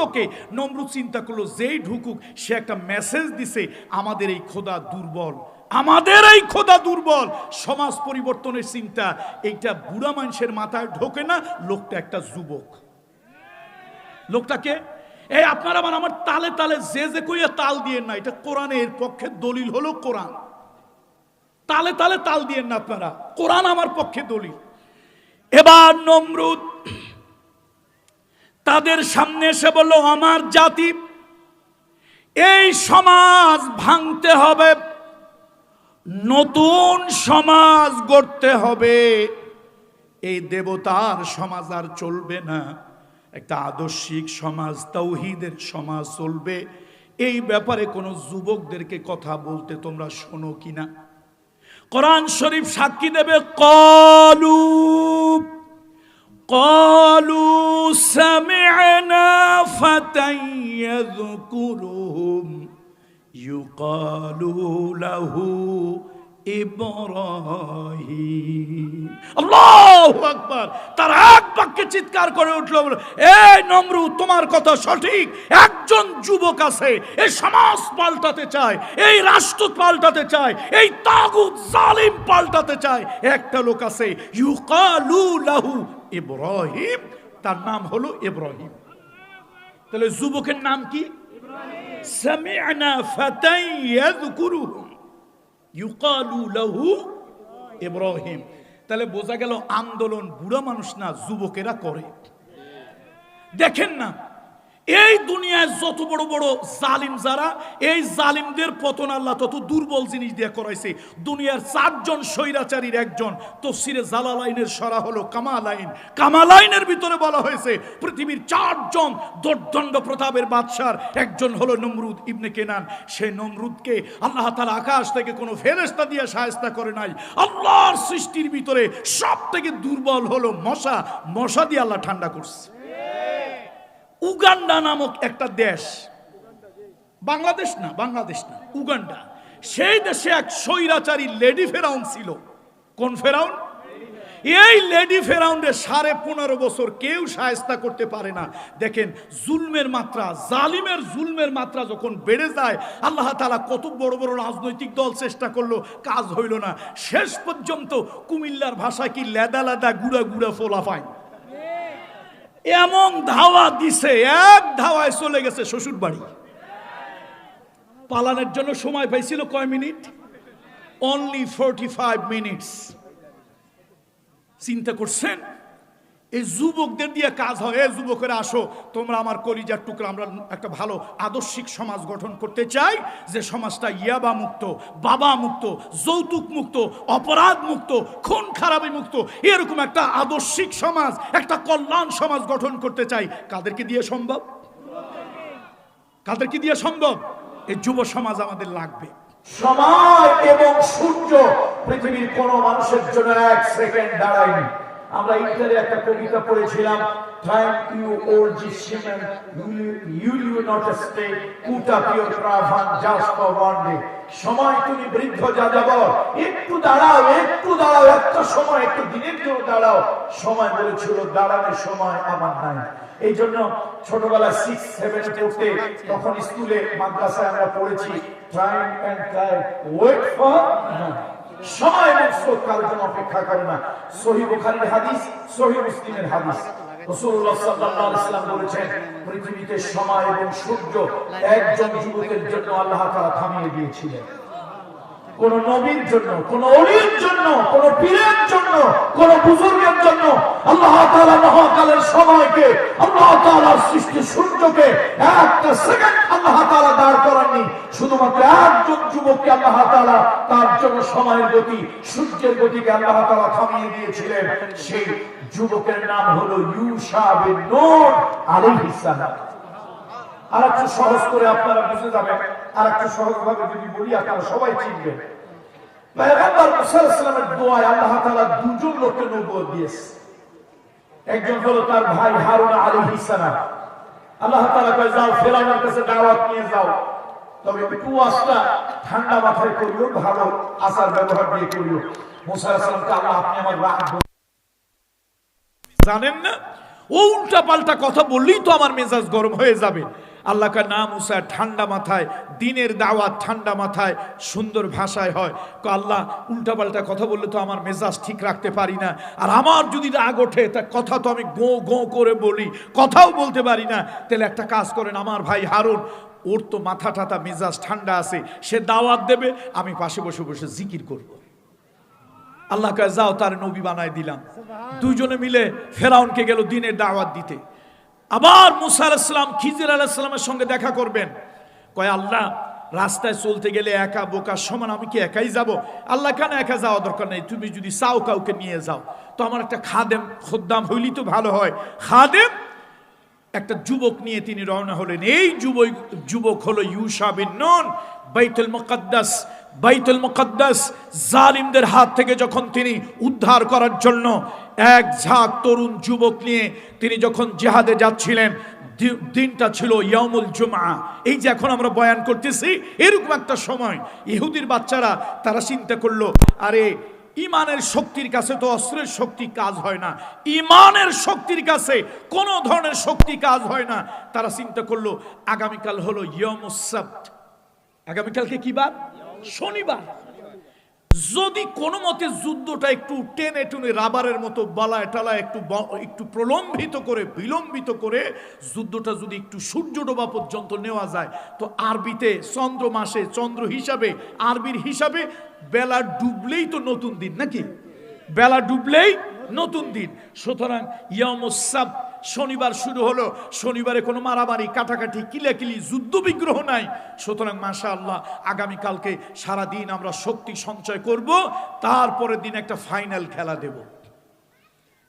ঢুকলো কে নমরুদ চিন্তা করল, যেই ঢুকুক, সে একটা মেসেজ দিছে, আমাদের এই খোদা দুর্বল। আমাদের এই খোদা দুর্বল। সমাজ পরিবর্তনের চিন্তা, এইটা বুড়া মানুষের মাথায় ঢোকে না, লোকটা একটা যুবক। লোকটাকে এই আপনারা আমার আমার তালে তালে যে যে কইয়া তাল দিয়ে না, এটা কোরআনের পক্ষে দলিল হলো কোরআন। তালে তালে তাল দিয়ে না আপনারা, কোরআন আমার পক্ষে দলিল। এবার নমরুদ তাদের সামনে এসে বলল, আমার জাতি, এই সমাজ ভাঙতে হবে, নতুন সমাজ গড়তে হবে। এই দেবতার সমাজ আর চলবে না। একটা আদর্শিক সমাজ, তৌহিদের সমাজ চলবে। এই ব্যাপারে কোনো যুবকদেরকে কথা বলতে তোমরা শোনো কিনা? কোরআন শরীফ সাক্ষী দেবে, কলু قالوا سمعنا فتى يذكرهم. يقال له তার এক বাক্যে চিৎকার করে উঠল এই নমরু তোমার কথা সঠিক। একজন যুবক আছে এই সমাজ পাল্টাতে চায় এই রাষ্ট্র পাল্টাতে চায় এই তাগুত জালিম পাল্টাতে চায়। একটা লোক আছে ইউকালু লাহু ইব্রাহিম। তার নাম হলো ইব্রাহিম। তাহলে যুবকের নাম কি? সামি'না ফাতাই ইয়াযকুরুহুম ইউকালু লাহু ইব্রাহিম। তাহলে বোঝা গেল আন্দোলন বুড়া মানুষ না যুবকেরা করে। দেখেন না এই দুনিয়ায় যত বড় বড় জালিম যারা, এই জালিমদের পতন আল্লাহ তত দুর্বল জিনিস দিয়ে করাইছে। দুনিয়ার চারজন স্বৈরাচারীর একজন, তফসিরে জালালাইনের সরা হলো কামালাইন। কামালাইনের ভিতরে বলা হয়েছে, পৃথিবীর চারজন দোর্দণ্ড প্রতাপের বাদশার, একজন হলো নমরুদ ইবনে কেনান। সেই নমরুদকে আল্লাহ তালা আকাশ থেকে কোনো ফেরেস্তা দিয়ে সায়স্তা করে নাই। আল্লাহর সৃষ্টির ভিতরে সব থেকে দুর্বল হলো মশা। মশা দিয়ে আল্লাহ ঠান্ডা করছে। উগান্ডা নামক একটা দেশ। বাংলাদেশ না বাংলাদেশ না, উগান্ডা। সেই দেশে এক স্বৈরাচারী লেডি ফেরাউন ছিল। কোন ফেরাউন? এই লেডি ফেরাউন্ডে সাড়ে পনেরো বছর কেউ সায়স্তা করতে পারে না। দেখেন, জুলমের মাত্রা, জালিমের জুলমের মাত্রা যখন বেড়ে যায়, আল্লাহ তালা কত বড় বড় রাজনৈতিক দল চেষ্টা করল, কাজ হইল না। শেষ পর্যন্ত কুমিল্লার ভাষা কি লেদা লেদা গুড়া গুড়া ফোলা পায় এমন ধাওয়া দিছে, এক ধাওয়ায় চলে গেছে শ্বশুর বাড়ি পালানোর জন্য সময় পাইছিল কয় minute? Only forty five minutes চিন্তা করছেন? এই যুবকদের দিয়ে কাজ হয়। এই যুবকেরা, আসো, তোমরা আমার কলিজার টুকরা, আমরা একটা ভালো আদর্শিক সমাজ গঠন করতে চাই, যে সমাজটা ইয়াবা মুক্ত, বাবা মুক্ত, যৌতুক মুক্ত, অপরাধ মুক্ত, খুন খারাপি মুক্ত, এরকম একটা আদর্শিক সমাজ, একটা কল্যাণ সমাজ গঠন করতে চাই। কাদেরকে দিয়ে সম্ভব? কাদেরকে দিয়ে সম্ভব? এই যুব সমাজ আমাদের লাগবে। সময় এবং সূর্য পৃথিবীর কোন মানুষের জন্য এক সেকেন্ড দাঁড়ায়নি। আমরা ইটারে একটা কবিতা পড়েছিলাম. সময় তুমি বৃদ্ধ একটু দাঁড়াও একটু দাঁড়াও একটা সময়, একটু দিনের জন্য দাঁড়াও। সময় বলেছিল, দাঁড়ানোর সময় আমার নাই। এই জন্য ছোটবেলা সিক্স সেভেন পড়তে, তখন স্কুলে, মাদ্রাসায় আমরা পড়েছি time and time wait for সময় স্রোত কারোর জন্য অপেক্ষা করে না। সহি বুখারীর হাদিস, সহি মুসলিমের হাদিস। পৃথিবীতে সময় এবং সূর্য একজন আল্লাহ থামিয়ে কোন নবীর জন্য, কোন অলির জন্য, কোন পীরের জন্য, কোন বুজুর্গের জন্য আল্লাহ তাআলা মহাকালের সময়কে আল্লাহ তাআলার সৃষ্টি সূর্যকে একটা সেকেন্ড আল্লাহ তাআলা দাঁড় করাননি। শুধুমাত্র একজন যুবককে আল্লাহ তাআলা তার জন্য সময়ের গতি, সূর্যের গতিকে আল্লাহ তাআলা থামিয়ে দিয়েছিলেন। সেই যুবকের নাম হলো ইউসা বিন আলাইহিস সালাম। আর একটু সহজ করে আপনারা বুঝে যাবেন আর একটু সহজ ভাবে যদি বলি, আপনারা সবাই চিনবেন। পয়গম্বর দোয়ায় আল্লাহ তাআলা দুজন লোককে নবুয়ত দিয়েছে। একজন হলো তার ভাই হারুন আলাইহিস সালাম। আল্লাহ তাআলা যাও, ফেরাউনের কাছে দাওয়াত নিয়ে যাও। তবে কুয়াশটা ঠান্ডা মাথায় করিও, ভালো আচার ব্যবহার দিয়ে করিও। মুসা আল্লাহ, আপনি আমার রাখব জানেন না? ও উল্টা পাল্টা কথা বললেই তো আমার মেজাজ গরম হয়ে যাবে। আল্লাহ কা নাম উসা ঠান্ডা মাথায় দিনের দাওয়াত ঠান্ডা মাথায় সুন্দর ভাষায় হয়। তো আল্লাহ উল্টা পাল্টা কথা বললে তো আমার মেজাজ ঠিক রাখতে পারি না। আর আমার যদি রাগ ওঠে তা কথা তো আমি গো গো করে বলি কথাও বলতে পারি না। তাহলে একটা কাজ করেন আমার ভাই হারুন ওর তো মাথা টাথা মেজাজ ঠান্ডা আছে সে দাওয়াত দেবে আমি পাশে বসে বসে জিকির করব। আল্লাহ কয় যাও তার নবী বানায় দিলাম। দুইজনে মিলে ফেরাউনকে গেল দিনের দাওয়াত দিতে। আবার মুসা আলাহিসাম খিজির আলাহিসামের সঙ্গে দেখা করবেন। কয়, আল্লাহ, রাস্তায় চলতে গেলে একা, বোকা, সমান, আমি কি একাই যাব? আল্লাহ কেন একা যাওয়া দরকার নেই? তুমি যদি চাও কাউকে নিয়ে যাও। তো আমার একটা খাদেম, খোদ্দাম হইলি তো ভালো হয়। খাদেম, একটা যুবক নিয়ে তিনি রওনা হলেন। এই যুবক যুবক হলো ইউসা বিন নন। বাইতুল মুকদ্দাস বাইতুল মুকদ্দাস জালিমদের হাত থেকে যখন তিনি উদ্ধার করার জন্য এক ঝাঁক তরুণ যুবক নিয়ে তিনি যখন জেহাদে যাচ্ছিলেন দিনটা ছিল ইয়ামুল জুমা এই যে এখন আমরা বয়ান করতেছি, এরকম একটা সময় ইহুদির বাচ্চারা তারা চিন্তা করল, আরে ইমানের শক্তির কাছে তো অস্ত্রের শক্তি কাজ হয় না, ইমানের শক্তির কাছে কোনো ধরনের শক্তি কাজ হয় না। তারা চিন্তা করল, আগামীকাল হলো ইয়মুসাbt আগামীকালকে কি বার? শনিবার। যদি কোনো মতে যুদ্ধটা একটু টেনে টুনে রাবারের মতো বালায় টালায় একটু একটু প্রলম্বিত করে, বিলম্বিত করে যুদ্ধটা যদি একটু সূর্য ডোবা পর্যন্ত নেওয়া যায়, তো আরবিতে চন্দ্র মাসে চন্দ্র হিসাবে, আরবির হিসাবে বেলা ডুবলেই তো নতুন দিন নাকি? বেলা ডুবলেই নতুন দিন। সুতরাং ইয়ামুসাব শনিবার শুরু হলো। শনিবারে কোনো মারামারি, কাটাকাটি, কিলাকিলি যুদ্ধ বিগ্রহ নাই। সুতরাং মাশা আল্লাহ আগামীকালকে সারাদিন আমরা শক্তি সঞ্চয় করব, তারপরের দিন একটা ফাইনাল খেলা দেব।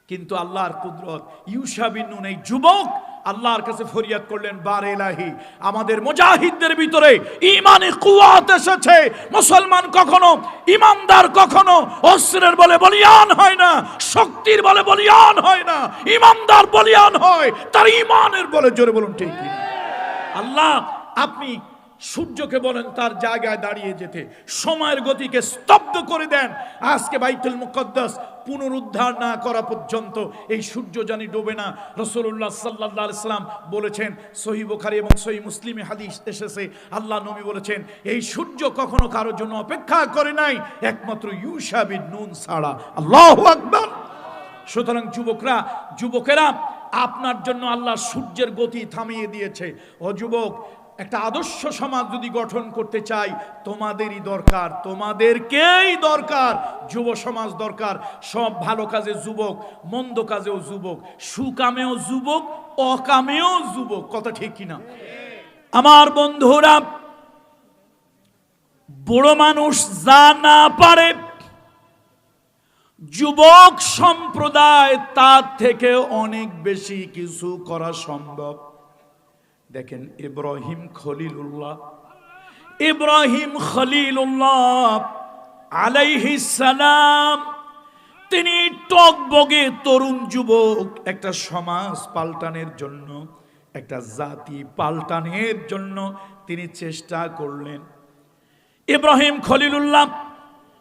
কিন্তু আল্লাহর কুদরত ইউসাবিন এই যুবক আল্লাহর কাছে ফরিয়াদ করলেন, বার এলাহি আমাদের মুজাহিদদের ভিতরে ইমানে কুয়াত এসেছে। মুসলমান কখনো ইমানদার, কখনো অস্ত্রের বলে বলিয়ান হয় না, শক্তির বলে বলিয়ান হয় না, ইমানদার বলিয়ান হয়, তার ইমানের বলে জোরে বলুন, ঠিক আল্লাহ, আপনি সূর্যকে বলেন, তার জায়গায় দাঁড়িয়ে যেতে। সময়ের গতিকে স্তব্ধ করে দেন। আজকে বাইতুল মুকদ্দাস পুনরুদ্ধার না করা পর্যন্ত এই সূর্য জানি ডোবে না। রসুল্লাহ সাল্লাহ সাল্লাম বলেছেন সহি বুখারি এবং সহি মুসলিমে হাদিস এসেছে। আল্লাহ নবী বলেছেন, এই সূর্য কখনো কারোর জন্য অপেক্ষা করে নাই, একমাত্র ইউসাবিন নুন ছাড়া। আল্লাহ আকবার। সুতরাং যুবকরা, যুবকেরা, আপনার জন্য আল্লাহ সূর্যের গতি থামিয়ে দিয়েছে। ও যুবক একটা আদর্শ সমাজ যদি গঠন করতে চাই, তোমাদেরই দরকার, তোমাদেরকেই দরকার। যুব সমাজ দরকার, সব ভালো কাজে যুবক, মন্দ কাজেও যুবক, সুকামেও যুবক, অকামেও যুবক, কথা ঠিক কিনা? আমার বন্ধুরা, বড় মানুষ যা না পারে, যুবক সম্প্রদায় তার থেকে অনেক বেশি কিছু করা সম্ভব। দেখেন, ইব্রাহিম খলিলুল্লাহ। ইব্রাহিম খলিলুল্লাহ আলাইহি সালাম, তিনি টকবগে তরুণ যুবক, একটা সমাজ পাল্টানের জন্য, একটা জাতি পাল্টানের জন্য তিনি চেষ্টা করলেন। ইব্রাহিম খলিলুল্লাহ,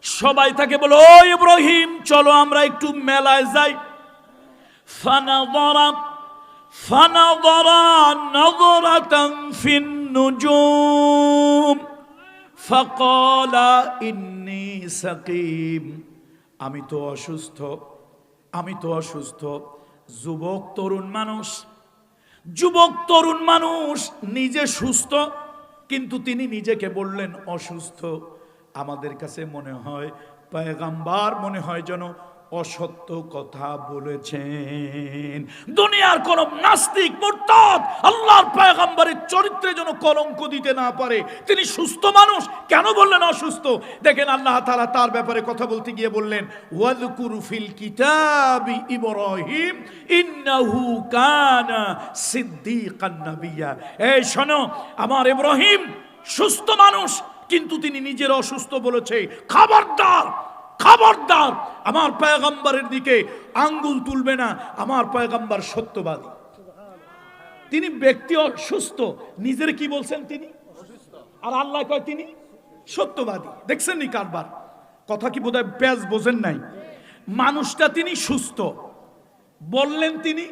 সবাই তাকে বলো ইব্রাহিম, চলো আমরা একটু মেলায় যাই। ফানাদরা ফানাদরা নজরাতান ফিন নুজুম ফাকালা ইন্নী সাকিম আমি তো অসুস্থ, আমি তো অসুস্থ। যুবক, তরুণ মানুষ। যুবক, তরুণ মানুষ নিজে সুস্থ, কিন্তু তিনি নিজেকে বললেন অসুস্থ। আমাদের কাছে মনে হয়, পয়গাম্বার মনে হয় যেন অসত্য কথা বলেছেন। দুনিয়ার কোন নাস্তিক মুরতাদ আল্লাহর পয়গাম্বারের চরিত্রে যেন কলঙ্ক দিতে না পারে। তিনি সুস্থ মানুষ, কেন বললেন অসুস্থ? দেখেন আল্লাহ তাআলা তার ব্যাপারে কথা বলতে গিয়ে বললেন ওয়াদকুরু ফিল কিতাবি ইব্রাহিম, ইন্নাহু কানা সিদ্দিকান নাবিয়্যা এই শোনো, আমার ইব্রাহিম সুস্থ মানুষ, কিন্তু তিনি নিজের অসুস্থ বলেছে। খবরদার খবরদার। আমার পয়গম্বরের দিকে আঙ্গুল তুলবে না, আমার পয়গম্বর সত্যবাদী। তিনি ব্যক্তি অসুস্থ, নিজের কি বলছেন তিনি? আর আল্লাহ কয় তিনি সত্যবাদী। দেখছেন নি কারবার? কথা কি বোধহয় ব্যাস বোঝেন নাই? মানুষটা তিনি সুস্থ, বললেন তিনি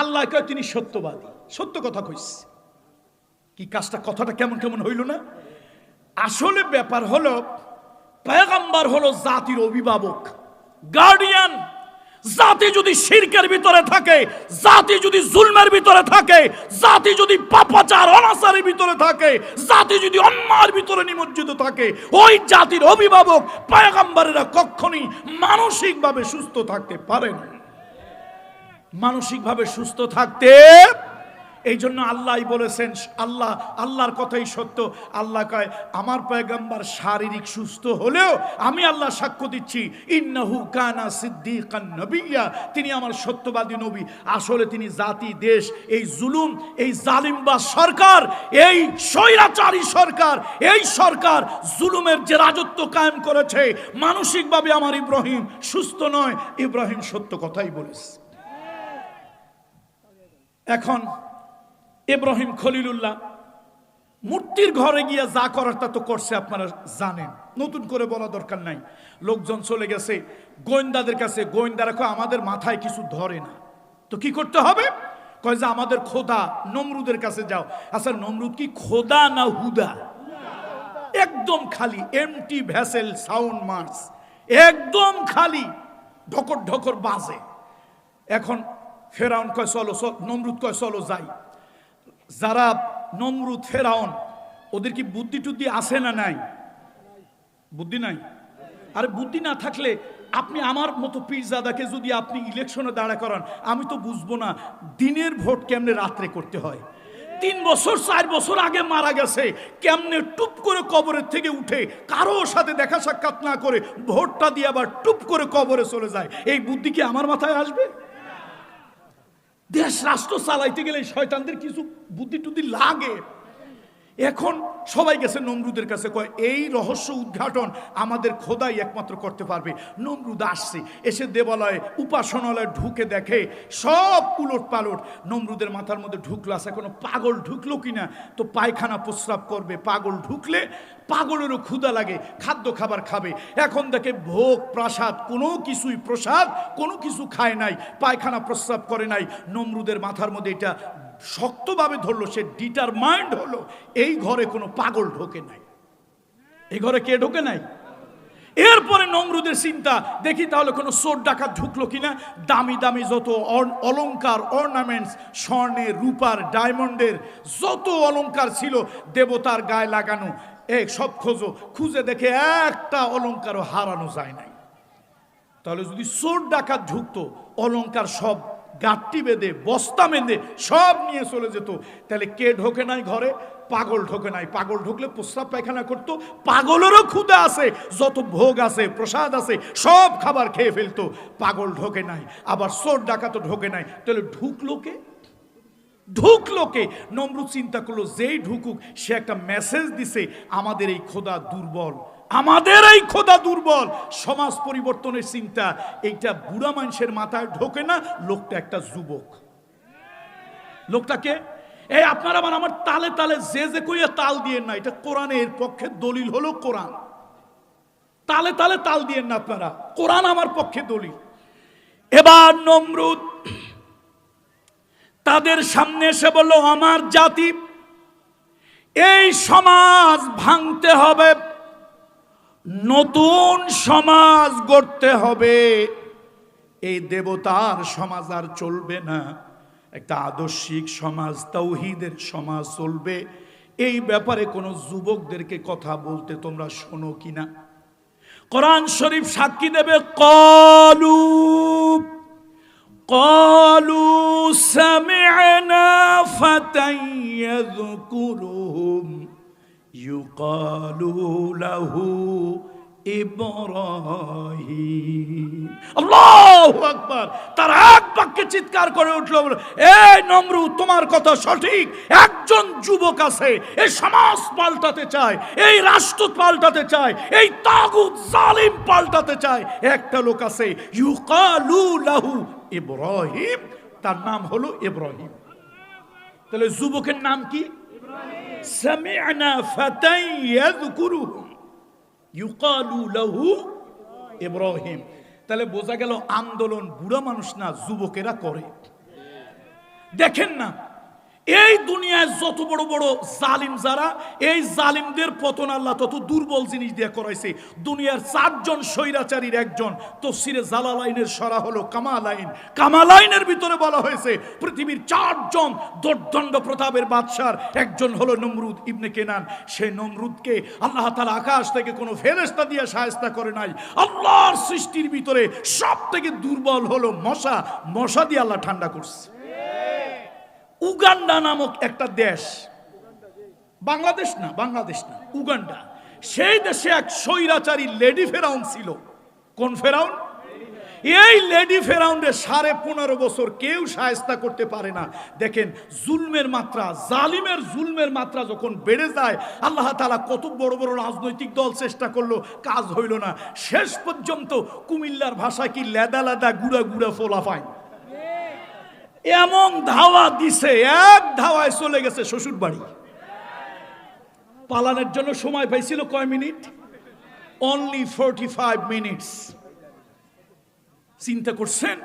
আল্লাহ কয় তিনি সত্যবাদী। সত্য কথা কইছে কি কাজটা, কথাটা কেমন কেমন হইল না? আসলে ব্যাপার হলো পেগাম্বার হলো জাতির অভিভাবক গার্ডিয়ান জাতি যদি শিরকের ভিতরে থাকে, জাতি যদি জুলমের ভিতরে থাকে, জাতি যদি পাপাচার, অনাচারের ভিতরে থাকে, জাতি যদি অন্যার ভিতরে নিমজ্জিত থাকে, ওই জাতির অভিভাবক পায়গাম্বারেরা কখনই মানসিকভাবে সুস্থ থাকতে পারে না। মানসিকভাবে সুস্থ থাকতে এই জন্য আল্লাহ বলেছেন, আল্লাহ, আল্লাহর কথাই সত্য। আল্লাহ কয়, আমার পয়গাম্বার শারীরিক সুস্থ হলেও আমি আল্লাহ সাক্ষ্য দিচ্ছি। ইন্নাহু কানা সিদ্দিকান নবিয়া। তিনি আমার সত্যবাদী নবী। আসলে তিনি জাতি, দেশ, এই জুলুম, এই জালিমবা সরকার, এই স্বৈরাচারী সরকার, এই সরকার জুলুমের যে রাজত্ব কায়েম করেছে, মানসিকভাবে আমার ইব্রাহিম সুস্থ নয়। ইব্রাহিম সত্য কথাই বলেছে। এখন ইব্রাহিম খলিলুল্লাহ, মূর্তির ঘরে গিয়ে যা করার তা তো করছে আপনারা জানেন। নতুন করে বলা দরকার নাই। লোকজন চলে গেছে, গোয়েন্দাদের কাছে, গোয়েন্দারা কয়, আমাদের মাথায় কিছু ধরে না। তো কি করতে হবে? কয় যে, আমাদের খোদা নমরুদের কাছে যাও। আচ্ছা নমরুদ কি খোদা না হুদা? একদম খালি এমটি ভ্যাসেল সাউন্ড মার্স একদম খালি, ঢকর ঢকর বাজে। এখন ফেরাউন কয় চলো নমরুদ কয়, চলো, যাই। যারা নমরুদ, ফেরাউন, ওদের কি বুদ্ধি টুদ্ধি আছে না নাই? বুদ্ধি নাই? আরে বুদ্ধি না থাকলে আপনি আমার মতো পীরজাদাকে যদি আপনি ইলেকশনে দাঁড়া করান, আমি তো বুঝব না দিনের ভোট কেমনে রাত্রে করতে হয়। তিন বছর, চার বছর আগে মারা গেছে, কেমনে টুপ করে কবরের থেকে উঠে কারও সাথে দেখা সাক্ষাৎ না করে ভোটটা দিয়ে আবার টুপ করে কবরে চলে যায়। এই বুদ্ধি কি আমার মাথায় আসবে? দেশ রাষ্ট্র চালাইতে গেলে শয়তানদের কিছু বুদ্ধি টুদ্ধি লাগে। এখন সবাই গেছে নমরুদের কাছে, কয়, এই রহস্য উদ্ঘাটন আমাদের খোদাই একমাত্র করতে পারবে। নমরুদ আসছে, এসে দেবালয়ে, উপাসনালয়ে ঢুকে দেখে সব উলট পালট নমরুদের মাথার মধ্যে ঢুকলো আসে কোনো পাগল ঢুকলো কিনা? তো পায়খানা প্রস্রাব করবে, পাগল ঢুকলে পাগলেরও ক্ষুদা লাগে, খাদ্য খাবার খাবে। এখন দেখে ভোগ, প্রাসাদ, কোনো কিছুই প্রসাদ, কোনো কিছু খায় নাই, পায়খানা প্রস্রাব করে নাই। নমরুদের মাথার মধ্যে এটা শক্তভাবে ধরলো, সে ডিটারমাইন্ড হলো, এই ঘরে কোনো পাগল ঢোকে নাই। এই ঘরে কে ঢোকে নাই? এরপরে নমরুদের চিন্তা, দেখি তাহলে কোনো চোর ডাকাত ঢুকলো কিনা। দামি দামি যত অলঙ্কার অর্নামেন্টস স্বর্ণের, রূপার ডায়মন্ডের যত অলঙ্কার ছিল, দেবতার গায়ে লাগানো এক সব খোঁজো, খুঁজে দেখে একটা অলংকারও হারানো যায় নাই। তাহলে যদি চোর ডাকাত ঢুকতো, অলংকার সব গাঁটটি বেঁধে, বস্তা বেঁধে সব নিয়ে চলে যেত। তাহলে কে ঢোকে নাই ঘরে? পাগল ঢোকে নাই। পাগল ঢুকলে প্রস্রাব পায়খানা করতো। পাগলেরও ক্ষুদা আছে, যত ভোগ আছে, প্রসাদ আছে, সব খাবার খেয়ে ফেলতো। পাগল ঢোকে নাই, আবার চোর ডাকাতও ঢোকে নাই। তাহলে ঢুকলো কে? ঢুকলো কে? নমরুদ চিন্তা করল, যেই ঢুকুক, সে একটা মেসেজ দিছে, আমাদের এই খোদা দুর্বল। আমাদের এই খোদা দুর্বল। সমাজ পরিবর্তনের চিন্তা, এইটা বুড়া মানুষের মাথায় ঢোকে না, লোকটা একটা যুবক। লোকটাকে এই আপনারা আমার আমার তালে তালে যে যে কইয়া তাল দিয়ে না, এটা কোরআনের পক্ষে দলিল হলো কোরআন। তালে তালে তাল দিয়ে না আপনারা, কোরআন আমার পক্ষে দলিল। এবার নমরুদ তাদের সামনে এসে বলল, আমার জাতি, এই সমাজ ভাঙতে হবে, নতুন সমাজ গড়তে হবে। এই দেবতার সমাজ আর চলবে না। একটা আদর্শিক সমাজ, তৌহিদের সমাজ চলবে। এই ব্যাপারে কোনো যুবকদেরকে কথা বলতে তোমরা শোনো কিনা? কোরআন শরীফ সাক্ষী দেবে, কলু قالوا سمعنا فتى يذكرهم يقال له ইব্রাহিম আল্লাহু আকবার তার এক বাক্যে চিৎকার করে উঠলো এই নমরু তোমার কথা সঠিক একজন যুবক আছে এই সমাজ পাল্টাতে চায় এই রাষ্ট্র পাল্টাতে চায় এই তাগুত জালিম পাল্টাতে চায় একটা লোক আছে ইউকালু লাহু ইব্রাহিম, তার নাম হলো ইব্রাহিম। তাহলে যুবকের নাম কি? ইব্রাহিম। তাহলে বোঝা গেল আন্দোলন বুড়া মানুষ না, যুবকেরা করে। দেখেন না এই দুনিয়ায় যত বড় বড় জালিম যারা, এই জালিমদের পতন আল্লাহ তত দুর্বল জিনিস দিয়ে করাইছে। দুনিয়ার চারজন স্বৈরাচারীর একজন, তফসিরে জালালাইনের সরা হলো কামালাইন। কামালাইনের ভিতরে বলা হয়েছে, পৃথিবীর চারজন দর্দণ্ড প্রতাপের বাদশার, একজন হলো নমরুদ ইবনে কেনান। সেই নমরুদকে আল্লাহ তালা আকাশ থেকে কোনো ফেরেস্তা দিয়ে সায়স্তা করে নাই। আল্লাহর সৃষ্টির ভিতরে সব থেকে দুর্বল হলো মশা। মশা দিয়ে আল্লাহ ঠান্ডা করছে। উগান্ডা নামক একটা দেশ। বাংলাদেশ না বাংলাদেশ না, উগান্ডা। সেই দেশে এক স্বৈরাচারী লেডি ফেরাউন ছিল। কোন ফেরাউন? এই লেডি ফেরাউন্ডে সাড়ে পনেরো বছর কেউ সায়স্তা করতে পারে না। দেখেন, জুলমের মাত্রা, জালিমের জুলমের মাত্রা যখন বেড়ে যায়, আল্লাহ তালা কত বড় বড় রাজনৈতিক দল চেষ্টা করল, কাজ হইল না। শেষ পর্যন্ত কুমিল্লার ভাষা কি লেদা লেদা গুড়া গুড়া ফোলা পায়। এমন ধাওয়া দিছে, এক ধাওয়ায় চলে গেছে শ্বশুর বাড়ি পালানোর জন্য সময় পাইছিল কয় minute? Only forty five minutes চিন্তা করছেন?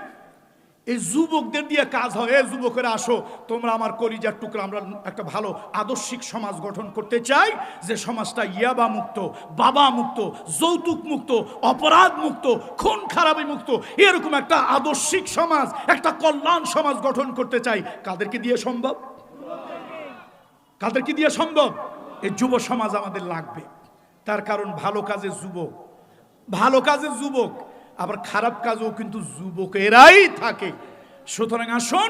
এই যুবকদের দিয়ে কাজ হয়। এই যুবকেরা, আসো, তোমরা আমার কলিজার টুকরা, আমরা একটা ভালো আদর্শিক সমাজ গঠন করতে চাই, যে সমাজটা ইয়াবা মুক্ত, বাবা মুক্ত, যৌতুক মুক্ত, অপরাধ মুক্ত, খুন খারাপি মুক্ত, এরকম একটা আদর্শিক সমাজ, একটা কল্যাণ সমাজ গঠন করতে চাই। কাদেরকে দিয়ে সম্ভব? কাদেরকে দিয়ে সম্ভব? এই যুব সমাজ আমাদের লাগবে। তার কারণ ভালো কাজে যুবক, ভালো কাজে যুবক আবার খারাপ কাজও কিন্তু যুবকেরাই থাকে। সুতরাং আসুন,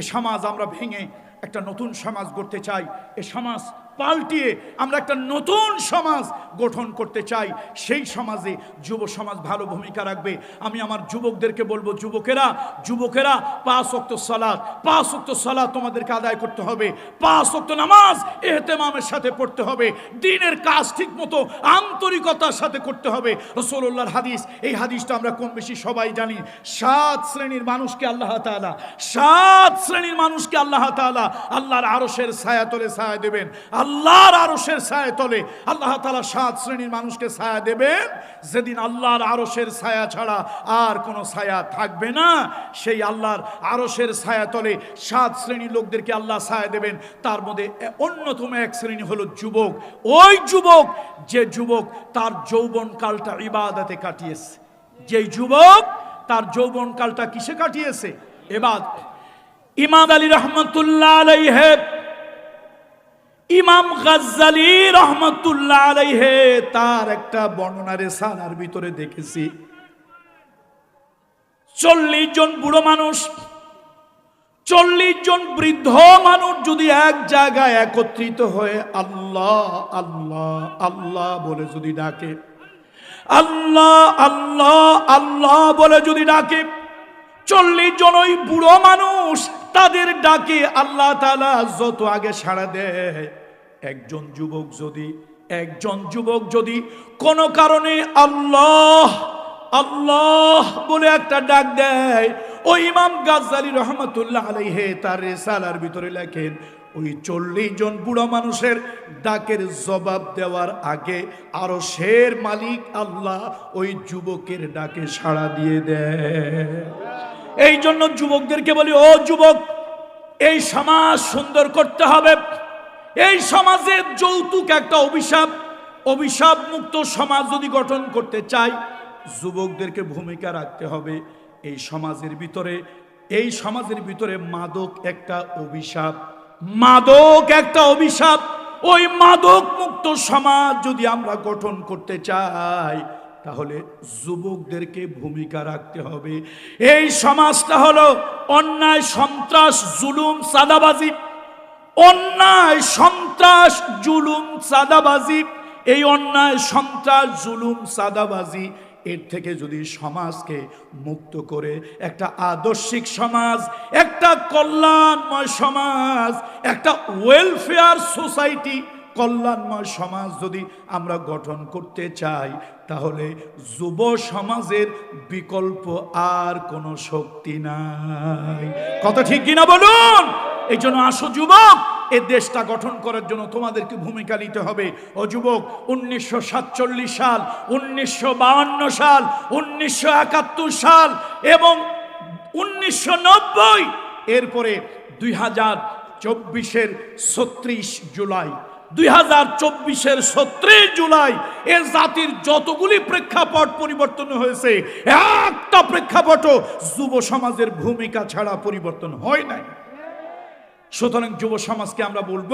এ সমাজ আমরা ভেঙে একটা নতুন সমাজ গড়তে চাই। এ সমাজ পাল্টিয়ে আমরা একটা নতুন সমাজ গঠন করতে চাই। সেই সমাজে যুব সমাজ ভালো ভূমিকা রাখবে। আমি আমার যুবকদেরকে বলব, যুবকেরা যুবকেরা, পাঁচ অক্ত সালাদ পাঁচ সালাদ তোমাদেরকে আদায় করতে হবে। পাঁচ নামাজ এহতেমামের সাথে পড়তে হবে। দিনের কাজ ঠিক মতো আন্তরিকতার সাথে করতে হবে। রসোল্লাহর হাদিস, এই হাদিসটা আমরা কম বেশি সবাই জানি। সাত শ্রেণির মানুষকে আল্লাহ তাআলা, সাত শ্রেণির মানুষকে আল্লাহ তাআলা আল্লাহর আরসের ছায়া তলে ছায়া দেবেন। আল্লাহর আরশের ছায়া তলে আল্লাহ তালা সাত শ্রেণির মানুষকে ছায়া দেবেন। যেদিন আল্লাহর আরশের ছায়া ছাড়া আর কোনো ছায়া থাকবে না, সেই আল্লাহর আরশের ছায়া তলে সাত শ্রেণির লোকদেরকে আল্লাহ ছায়া দেবেন। তার মধ্যে অন্যতম এক শ্রেণি হলো যুবক। ওই যুবক, যে যুবক তার যৌবন কালটা ইবাদতে কাটিয়েছে। যেই যুবক তার যৌবন কালটা কিসে কাটিয়েছে? এবার ইমাদ আলী রহমতুল্লাহ আলাইহে ইমাম গাজ্জালি রহমতুল্লাহ আলাইহে তার একটা বর্ণনা রেসালার ভিতরে দেখেছি। চল্লিশ জন বুড়ো মানুষ, চল্লিশ জন বৃদ্ধ মানুষ যদি এক জায়গায় একত্রিত হয়ে আল্লাহ আল্লাহ আল্লাহ বলে যদি ডাকে, আল্লাহ আল্লাহ আল্লাহ বলে যদি ডাকে চল্লিশ জন ওই বুড়ো মানুষ, তাদের ডাকে আল্লাহ তালা যত আগে সাড়া দেয়। একজন যুবক যদি, একজন যুবক যদি কোনো কারণে আল্লাহ আল্লাহ বলে একটা ডাক দেয় ওই ইমাম গাজ্জালি রহমতুল্লাহ আলাইহে তার রেসালার ভিতরে লেখেন, ওই চল্লিশ জন বুড়ো মানুষের ডাকের জবাব দেওয়ার আগে আরও শের মালিক আল্লাহ ওই যুবকের ডাকে সাড়া দিয়ে দেয়। এই জন্য যুবকদেরকে বলি, ও যুবক, এই সমাজ সুন্দর করতে হবে। এই সমাজে যৌতুক একটা অভিশাপ অভিশাপ মুক্ত সমাজ যদি গঠন করতে চাই যুবকদেরকে ভূমিকা রাখতে হবে এই সমাজের ভিতরে। এই সমাজের ভিতরে মাদক একটা অভিশাপ। মাদক একটা অভিশাপ। ওই মাদক মুক্ত সমাজ যদি আমরা গঠন করতে চাই তাহলে যুবকদেরকে ভূমিকা রাখতে হবে। এই সমাজটা হলো অন্যায়, সন্ত্রাস, জুলুম সাদাবাজি অন্যায়, সন্ত্রাস, জুলুম সাদাবাজি এই অন্যায়, সন্ত্রাস, জুলুম সাদাবাজি এর থেকে যদি সমাজকে মুক্ত করে, একটা আদর্শিক সমাজ, একটা কল্যাণময় সমাজ, একটা ওয়েলফেয়ার সোসাইটি কল্যাণময় সমাজ যদি আমরা গঠন করতে চাই তাহলে যুব সমাজের বিকল্প আর কোনো শক্তি নাই। কথা ঠিক কিনা বলুন? এই জন্য আসো যুবক, এ দেশটা গঠন করার জন্য তোমাদেরকে ভূমিকা নিতে হবে। ও যুবক, উনিশশো সাতচল্লিশ সাল, উনিশশো সাল, উনিশশো একাত্তর সাল এবং উনিশশো নব্বই, এরপরে দুই হাজার চব্বিশের ছত্রিশ জুলাই। দুই হাজার চব্বিশের ছত্রিশ জুলাই এ জাতির যতগুলি প্রেক্ষাপট পরিবর্তন হয়েছে, একটা প্রেক্ষাপটও যুব সমাজের ভূমিকা ছাড়া পরিবর্তন হয় নাই। সুতরাং যুব সমাজকে আমরা বলব,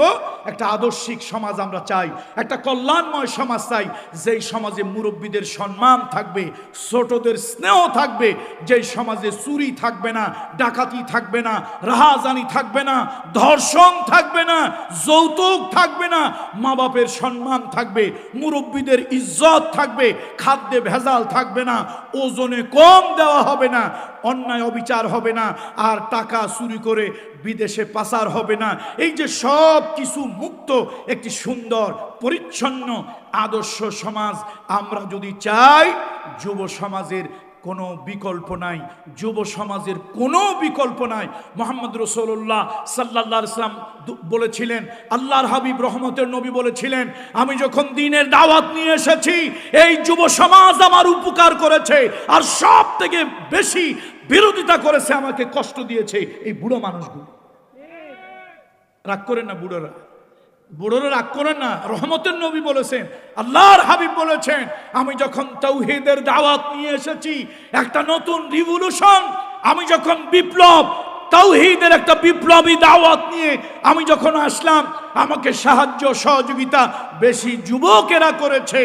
একটা আদর্শিক সমাজ আমরা চাই, একটা কল্যাণময় সমাজ চাই, যেই সমাজে মুরব্বীদের সম্মান থাকবে, ছোটদের স্নেহ থাকবে, যেই সমাজে চুরি থাকবে না, ডাকাতি থাকবে না, রাহাজানি থাকবে না, ধর্ষণ থাকবে না, যৌতুক থাকবে না মা বাপের সম্মান থাকবে, মুরব্বীদের ইজ্জত থাকবে, খাদ্যে ভেজাল থাকবে না, ওজনে কম দেওয়া হবে না, অন্যায় অবিচার হবে না, আর টাকা চুরি করে বিদেশে পাচার হবে না। এই যে সব কিছু মুক্ত, একটি সুন্দর, পরিচ্ছন্ন, আদর্শ সমাজ, আমরা যদি চাই, যুব সমাজের কোনো বিকল্প নাই, যুব সমাজের কোনো বিকল্প নাই। মোহাম্মদ রসুল্লাহ সাল্লাহ ইসলাম বলেছিলেন, আল্লাহর হাবিব রহমতের নবী বলেছিলেন, আমি যখন দিনের দাওয়াত নিয়ে এসেছি, এই যুব সমাজ আমার উপকার করেছে, আর সব থেকে বেশি বিরোধিতা করেছে, আমাকে কষ্ট দিয়েছে, এই বুড়ো মানুষগুলো। রাগ করেন না বুড়োরা। বুড়োরা রাগ করেন না। রহমতের নবী বলেছেন, আল্লাহর হাবিব বলেছেন, আমি যখন তৌহিদের দাওয়াত নিয়ে এসেছি, একটা নতুন রিভলিউশন আমি যখন বিপ্লব তৌহিদের একটা বিপ্লবী দাওয়াত নিয়ে আমি যখন আসলাম আমাকে সাহায্য সহযোগিতা বেশি যুবকেরা করেছে,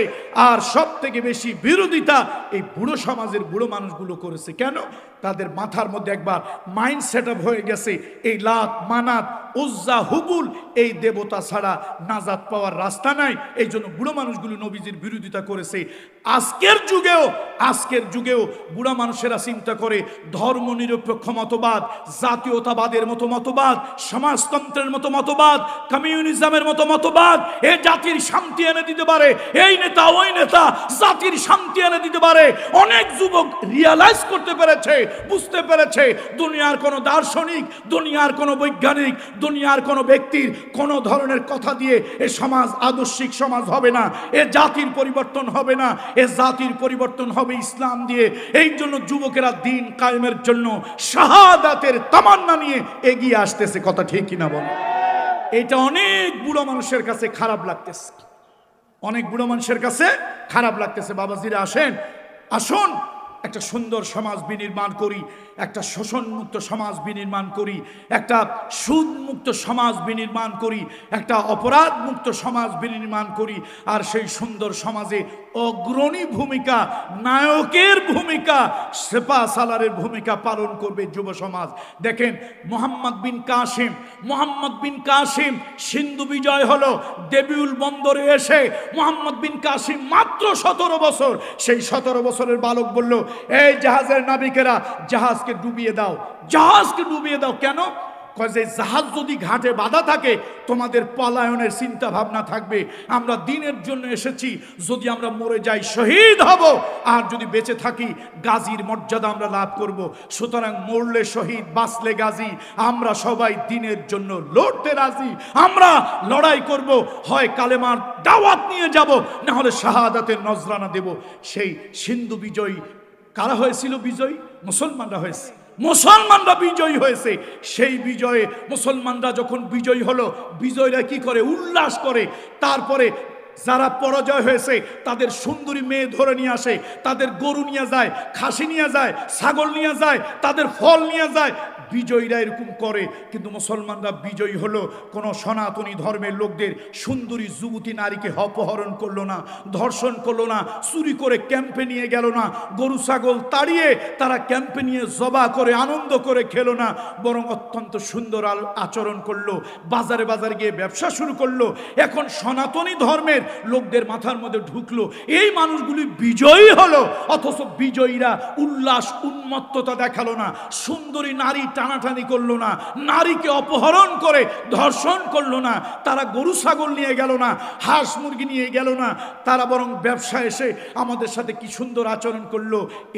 আর সব থেকে বেশি বিরোধিতা এই বুড়ো সমাজের বুড়ো মানুষগুলো করেছে। কেন? তাদের মাথার মধ্যে একবার মাইন্ড সেট হয়ে গেছে, এই লাত, মানাত, উজ্জা, হুবুল, এই দেবতা ছাড়া নাজাত পাওয়ার রাস্তা নাই। এই জন্য বুড়ো মানুষগুলো নবীজির বিরোধিতা করেছে। আজকের যুগেও আজকের যুগেও বুড়া মানুষেরা চিন্তা করে, ধর্ম নিরপেক্ষ মতবাদ, জাতীয়তাবাদের মতো মতবাদ, সমাজতন্ত্রের মতো মতবাদ কমিউনিজমের মতো মতবাদ, এ জাতির শান্তি এনে দিতে পারে, এই নেতা, ওই নেতা, জাতির শান্তি এনে দিতে পারে। অনেক যুবক রিয়ালাইজ করতে পেরেছে, বুঝতে পেরেছে, দুনিয়ার কোনো দার্শনিক, দুনিয়ার কোনো বৈজ্ঞানিক, দুনিয়ার কোনো ব্যক্তির কোনো ধরনের কথা দিয়ে এ সমাজ আদর্শিক সমাজ হবে না, এ জাতির পরিবর্তন হবে না, এ জাতির পরিবর্তন হবে ইসলাম দিয়ে। এই জন্য যুবকেরা দিন কায়েমের জন্য শাহাদাতের তামান্না নিয়ে এগিয়ে আসতেছে। কথা ঠিক কিনা বলো? এটা অনেক বুড়ো মানুষের কাছে খারাপ লাগতেছে। অনেক বুড়ো মানুষের কাছে খারাপ লাগতেছে। বাবাজিরা আসেন, আসুন। একটা সুন্দর সমাজ বিনির্মাণ করি, একটা শোষণমুক্ত সমাজ বিনির্মাণ করি, একটা সুদমুক্ত সমাজ বিনির্মাণ করি, একটা অপরাধ মুক্ত সমাজ বিনির্মাণ করি, আর সেই সুন্দর সমাজে অগ্রণী ভূমিকা, নায়কের ভূমিকা সেপা সালারের ভূমিকা পালন করবে যুব সমাজ। দেখেন, মোহাম্মদ বিন কাসিম, মোহাম্মদ বিন কাসিম সিন্ধু বিজয় হলো, দেবিউল বন্দরে এসে মোহাম্মদ বিন কাসিম মাত্র সতেরো বছর, সেই সতেরো বছরের বালক বলল এই জাহাজের নাবিকেরা, জাহাজকে ডুবিয়ে দাও। জাহাজকে ডুবিয়ে দাও কেন? যে জাহাজ যদি ঘাটে বাধা থাকে, তোমাদের পলায়নের চিন্তা ভাবনা থাকবে। আমরা দিনের জন্য এসেছি, যদি আমরা মরে যাই, শহীদ হব। আর যদি বেঁচে থাকি, গাজীর মর্যাদা আমরা লাভ করব। সুতরাং মরলে শহীদ, বাঁচলে গাজী। আমরা সবাই দিনের জন্য লড়তে রাজি। আমরা লড়াই করব, হয় কালেমার দাওয়াত নিয়ে যাব, না হলে শাহাদাতের নজরানা দেব। সেই সিন্ধু বিজয়ী কারা হয়েছিল বিজয়ী? মুসলমানরা হয়েছে। মুসলমানরা বিজয়ী হয়েছে। সেই বিজয়ে মুসলমানরা যখন বিজয়ী হলো, বিজয়ীরা কি করে? উল্লাস করে। তারপরে যারা পরাজয় হয়েছে, তাদের সুন্দরী মেয়ে ধরে নিয়ে আসে, তাদের গরু নিয়ে যায়, খাসি নিয়ে যায়, ছাগল নিয়ে যায়, তাদের ফল নিয়ে যায় বিজয়ীরা এরকম করে, কিন্তু মুসলমানরা বিজয়ী হলো। কোনো সনাতনী ধর্মের লোকদের সুন্দরী যুবতী নারীকে অপহরণ করল না, ধর্ষণ করল না, চুরি করে ক্যাম্পে নিয়ে গেল না, গরু, ছাগল তাড়িয়ে তারা ক্যাম্পে নিয়ে জবা করে, আনন্দ করে খেলো না, বরং অত্যন্ত সুন্দর আচরণ করল, বাজারে বাজারে গিয়ে ব্যবসা শুরু করল। এখন সনাতনী ধর্মের লোকদের মাথার মধ্যে ঢুকলো, এই মানুষগুলি বিজয়ী হলো, অথচ বিজয়ীরা উল্লাস, উন্মত্ততা দেখাল না, সুন্দরী নারী টানাটানি করল না, নারীকে অপহরণ করে ধর্ষণ করল না, তারা গরু, ছাগল নিয়ে গেল না, হাঁস মুরগি নিয়ে গেল না, তারা বরং ব্যবসা এসে আমাদের সাথে কি সুন্দর আচরণ করল।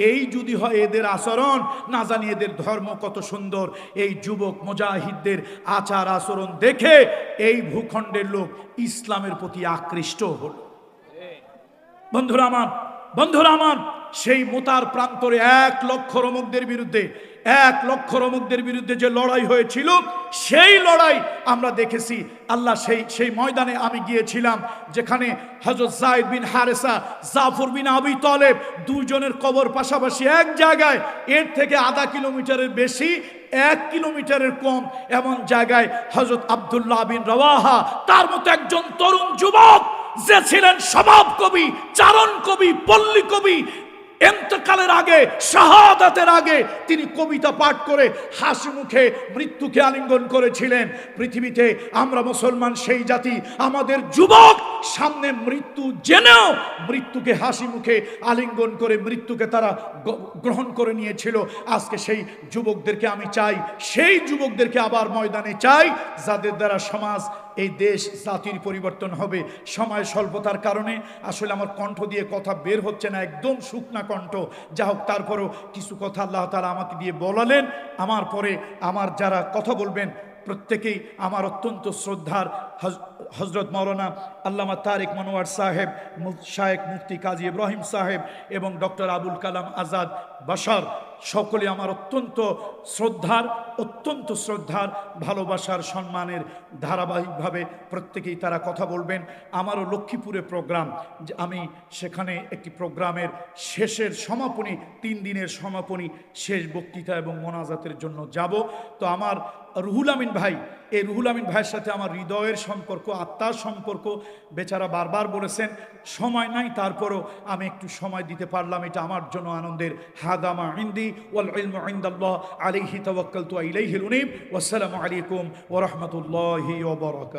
এই যদি হয় এদের আচরণ, না জানি এদের ধর্ম কত সুন্দর। এই যুবক মুজাহিদদের আচার আচরণ দেখে এই ভূখণ্ডের লোক ইসলামের প্রতি আকৃষ্ট হলো। বন্ধুরা আমার বন্ধুরা আমার, সেই মোতার প্রান্তরে এক লক্ষ রমকদের বিরুদ্ধে এক লক্ষ রমকদের বিরুদ্ধে যে লড়াই হয়েছিল, সেই লড়াই আমরা দেখেছি। আল্লাহ সেই সেই ময়দানে আমি গিয়েছিলাম, যেখানে হজরত জায়দ বিন হারেসা, জাফর বিন আবি তলেব দুজনের কবর পাশাপাশি এক জায়গায়, এর থেকে আধা কিলোমিটারের বেশি, এক কিলোমিটারের কম এমন জায়গায় হজরত আবদুল্লাহ বিন রওয়াহা, তার মতো একজন তরুণ যুবক, যে ছিলেন স্বভাব কবি চারণ কবি পল্লী কবি এন্তকালের আগে, শাহাদাতের আগে তিনি কবিতা পাঠ করে হাসি মুখে মৃত্যুকে আলিঙ্গন করেছিলেন। পৃথিবীতে আমরা মুসলমান সেই জাতি, আমাদের যুবক সামনে মৃত্যু জেনেও মৃত্যুকে হাসি মুখে আলিঙ্গন করে মৃত্যুকে তারা গ্রহণ করে নিয়েছিল। আজকে সেই যুবকদেরকে আমি চাই, সেই যুবকদেরকে আবার ময়দানে চাই, যাদের দ্বারা সমাজ এই দেশ জাতির পরিবর্তন হবে সময় স্বল্পতার কারণে। আসলে আমার কণ্ঠ দিয়ে কথা বের হচ্ছে না, একদম শুকনা কণ্ঠ। যা হোক, তারপরও কিছু কথা আল্লাহ তালা আমাকে দিয়ে বলালেন। আমার পরে আমার যারা কথা বলবেন, প্রত্যেকেই আমার অত্যন্ত শ্রদ্ধার হজরত মৌলানা আল্লামা তারেক মনোয়ার সাহেব শায়েক মুফতি কাজী ইব্রাহিম সাহেব এবং ডক্টর আবুল কালাম আজাদ বাশার, সকলে আমার অত্যন্ত শ্রদ্ধার অত্যন্ত শ্রদ্ধার, ভালোবাসার সম্মানের ধারাবাহিকভাবে প্রত্যেকেই তারা কথা বলবেন। আমারও লক্ষ্মীপুরে প্রোগ্রাম আমি সেখানে একটি প্রোগ্রামের শেষের সমাপনী, তিন দিনের সমাপনী, শেষ বক্তৃতা এবং মোনাজাতের জন্য যাব। তো আমার রুহুল আমিন ভাই এই রুহুল আমিন ভাইয়ের সাথে আমার হৃদয়ের সম্পর্ক, আত্মার সম্পর্ক বেচারা বারবার বলেছেন, সময় নাই, তারপরও আমি একটু সময় দিতে পারলাম, এটা আমার জন্য আনন্দের। হাদামা ইন্দি ওয়াল ইলমু আলাইহি তাওয়াক্কালতু ইলাইহিল উনীব। ওয়াসসালামু আলাইকুম ওয়া রাহমাতুল্লাহি ওয়া বারাকাতুহু।